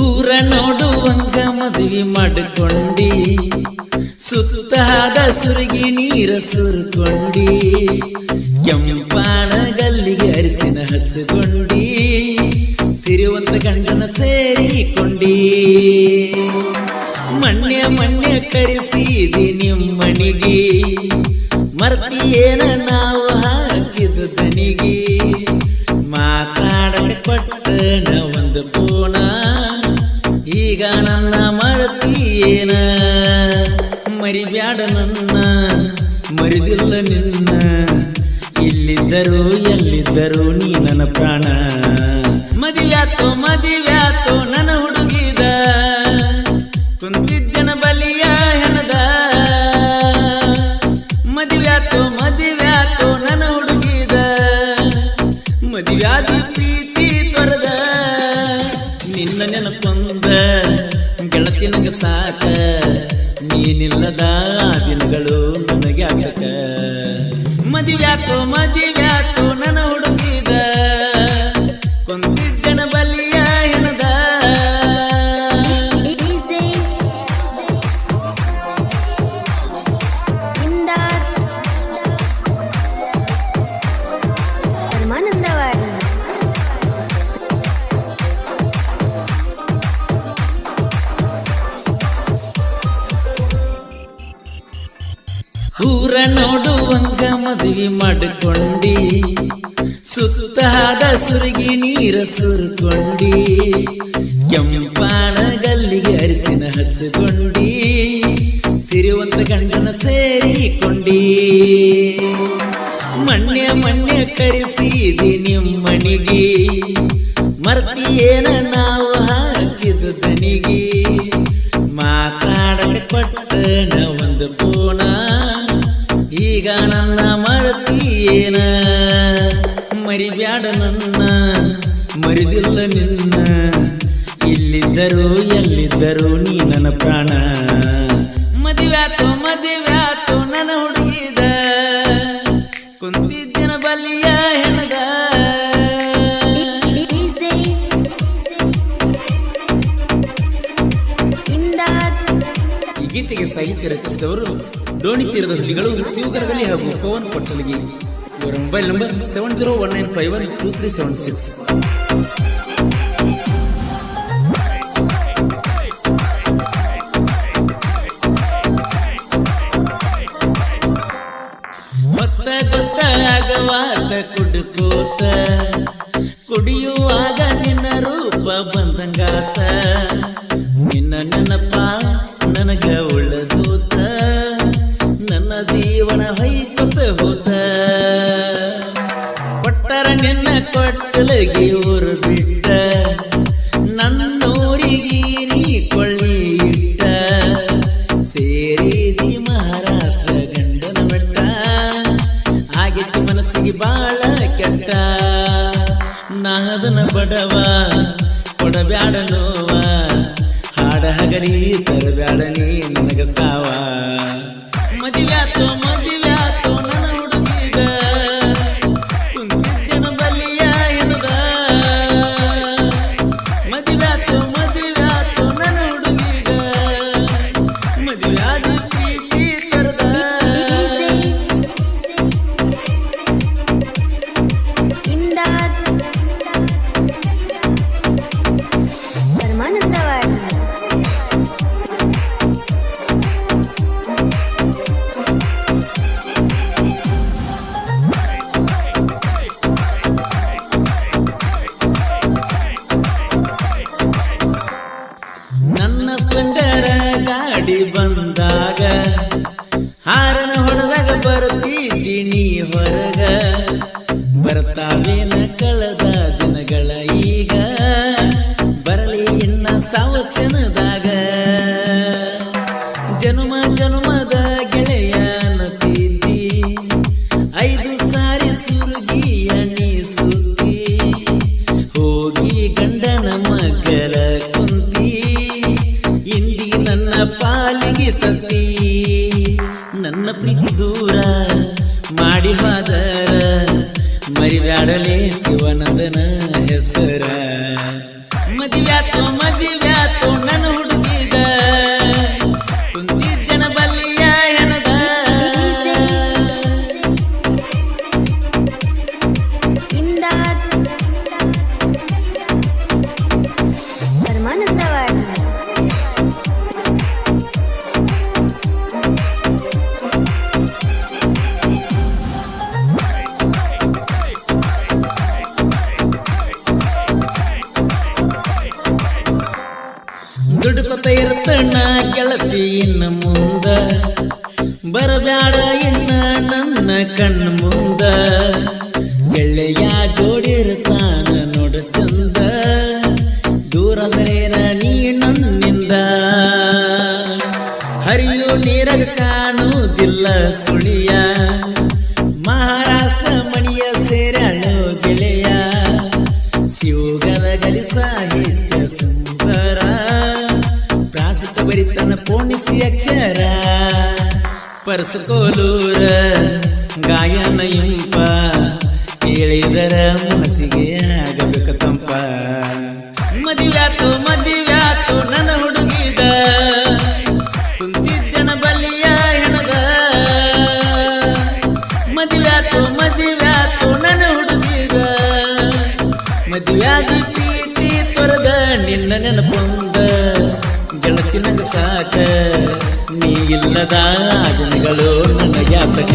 ಊರ ನೋಡುವಂಗ ಮದುವೆ ಮಾಡಿಕೊಂಡಿ. ಸುತ್ತಾದ ಸುರುಗಿ ನೀರ ಸುರುಕೊಂಡಿ. ಕೆಂಪಾನ ಗಲ್ಲಿಗೆ ಅರಿಸಿನ ಹಚ್ಚಿಕೊಂಡಿ ಸಿರಿವಂತ ಗಂಡನ ಸೇರಿಕೊಂಡಿ. ಮಣ್ಯ ಮಣ್ಯ ಕರೆಸಿದಿ ನಿಮ್ಮಣಿಗೆ ಮರ್ತಿಯೇನ ನಾವು ಹಾಕಿದ ದನಿಗೆ. ಮಾತಾಡಕ್ಕೆ ಕೊಟ್ಟಣ ಒಂದು ಪೋಣ ಈಗ ನನ್ನ ಮರತಿಯೇನ ಮರಿಬ್ಯಾಡ ನನ್ನ, ಮರಿದಿಲ್ಲ ನಿನ್ನ. ಇಲ್ಲಿದ್ದರು ಎಲ್ಲಿದ್ದರು ನೀ ನನ್ನ ಪ್ರಾಣ. ಮದಿವ್ಯಾತೋ ಮದಿವ್ಯಾತೋ ನನ್ನ ಹುಡುಗಿದ. ಕುಂತಿದ್ದನ ಬಲಿಯ ಹೆಣದ. ಮದಿವ್ಯಾತೋ ಮದಿವ್ಯಾತೋ ನನ್ನ ಹುಡುಗಿದ. ಮದಿವ್ಯಾದಿ ಪ್ರೀತಿ ತೊರೆದ ನಿನ್ನ ನೆನಪು ಸಾಕ. ನೀನಿಲ್ಲದ ದಿನಗಳು ನನಗೆ ಆಗಕ ಮದಿವ್ಯಾತೋ ಮದಿವ್ಯಾತೋ ಊರ ನೋಡುವಂಗ ಮದುವೆ ಮಾಡಿಕೊಂಡಿ. ಸುತ್ತಾದ ಸುರುಗಿ ನೀರ ಸುರುಕೊಂಡಿ. ಕೆಂಪಾನ ಗಲ್ಲಿಗೆ ಅರಿಸಿನ ಹಚ್ಚಿಕೊಂಡಿ ಸಿರಿವಂತ ಗಂಡನ ಸೇರಿಕೊಂಡಿ. ಮಣ್ಯ ಮಣ್ಯ ಕರೆಸಿದಿ ನಿಮ್ಮಣಿಗೆ ಏನ ನಾವು ಹಾಕಿದ ದನಿಗೆ ಮಾತಾಡಲ್ಪಟ್ಟಣ ಈಗ ನನ್ನ ಮರತಿಯೇನ ಮರಿಬ್ಯಾಡ ನನ್ನ, ಮರಿದಿಲ್ಲ ನಿನ್ನ. ಇಲ್ಲಿದ್ದರೂ ಎಲ್ಲಿದ್ದರೂ ನೀ ನನ್ನ ಪ್ರಾಣ. ಮದುವ್ಯಾತು ಮದುವ್ಯಾತು ನನ್ನ ಹುಡುಗಿದ. ಕುಂತಿದ್ದಿನ ಬಲಿಯ ಇಮ್ದಾದ್ ಈ ಗೀತೆಗೆ ಸಾಹಿತ್ಯ ರಚಿಸಿದವರು ಡೋಣಿ ತೀರದ ಹುಲಿಗಳು ಶಿವಗರಗಲಿ ಹಾಗೂ ಪವನ್ ಪಟ್ಟಲಿಗೆ ಇವರ mobile number seven zero one nine five one two three seven six ಮತ್ತ ಗೊತ್ತಾಗವಾತ ಕುಡುಕೋತ. ಕುಡಿಯುವಾಗ ನಿನ್ನ ರೂಪ ಬಂದಂಗಾತ. ನಿನ್ನ ಕೊಟ್ಟಲಗಿ ಊರು ಬಿಟ್ಟ ನನ್ನೂರಿಗೀರಿ ಕೊಳ್ಳಿ ಇಟ್ಟ ಸೇರಿದಿ ಮಹಾರಾಷ್ಟ್ರ ಗಂಡನ ಬೆಟ್ಟ ಆಗಿತ್ತು ಮನಸ್ಸಿಗೆ ಬಾಳ ಕೆಟ್ಟ. ನಾದನ ಬಡವ, ಕೊಡಬ್ಯಾಡ ನೋವ, ಹಾಡ ಹಗರಿ ತರಬ್ಯಾಡ ನೀ, ನನಗ ಸಾವ. ಮದಿವ್ಯಾತೋ ನನ್ನ ಹಾರನ ಹೊಡೆದಾಗ ಬರ್ತಿದ್ದಿ ನೀ ಹೊರಗ. ಬರ್ತಾವೇನ ಕಳೆದ ದಿನಗಳ ಈಗ. ಬರಲಿ ಇನ್ನ ಸಾವು ಕ್ಷಣದಾಗ. ಜನುಮ ಜನುಮದ ಗೆಳೆಯನತಿದ್ದಿ ಐದು ಸಾರಿ ಸುರುಗಿಯ ನೀ ಸುದ್ದಿ ಹೋಗಿ ಗಂಡನ ಮಗಲ ಕುಂತಿ. ಇಂದಿ ನನ್ನ ಪಾಲಿಗೆ ಸತಿ ನನ್ನ ಪ್ರೀತಿ ದೂರ ಮಾಡಿ ಹೋದರ ಮರಿಬ್ಯಾಡಲೇ ಶಿವನಂದನ ಹೆಸರ. ಮದುವೆ ಮದಿವ್ಯಾತು ಮದಿವ್ಯಾತು ದುಡ್ಕೊತ ಇರ್ತಣ್ಣ ಗೆಳತಿ ಇನ್ನ ಮುಂದ. ಬರಬ್ಯಾಡ ಇನ್ನ ನನ್ನ ಕಣ್ಣು ಮುಂದ. ಗೆಳೆಯ ಜೋಡಿರ್ತಾನ ನೋಡ ಚಂದ. ದೂರದೇರ ನೀ ನನ್ನಿಂದ. ಹರಿಯು ನೀರ ಕಾಣುವುದಿಲ್ಲ ಸುಳಿಯ. ಮಹಾರಾಷ್ಟ್ರ ಮಣಿಯ ಸೇರಳು ಗೆಳೆಯ. ಶಿವಗದ ಗಲಿ ಸಾಹಿತ್ಯ ಸುಂದರ. ಬರಿತನ ಪೋಣಿಸಿ ಅಕ್ಷರ ಪರಸಕೋಲೂರ ಗಾಯನ ಇಂಪ ಕೇಳಿದರ ಮನಸ್ಸಿಗೆ ಆಗಬೇಕ ತಂಪ. ಮದಿವ್ಯಾತು ಮದಿವ್ಯಾತು ನನ್ನ ಹುಡುಗಿದ. ಕುಂತಿದ್ದನ ಬಲಿಯ ಹೆಣದ. ಮದಿವ್ಯಾತು ಮದಿವ್ಯಾತು ನನ್ನ ಹುಡುಗಿದ. ಮದುವ್ಯಾದಿ ಪ್ರೀತಿ ತೊರೆದ ನಿನ್ನ ನೆನಪು. ಸಾಕ. ನೀ ಇಲ್ಲದ ಗುಣಗಳು ನನ್ನ ಯಾತಕ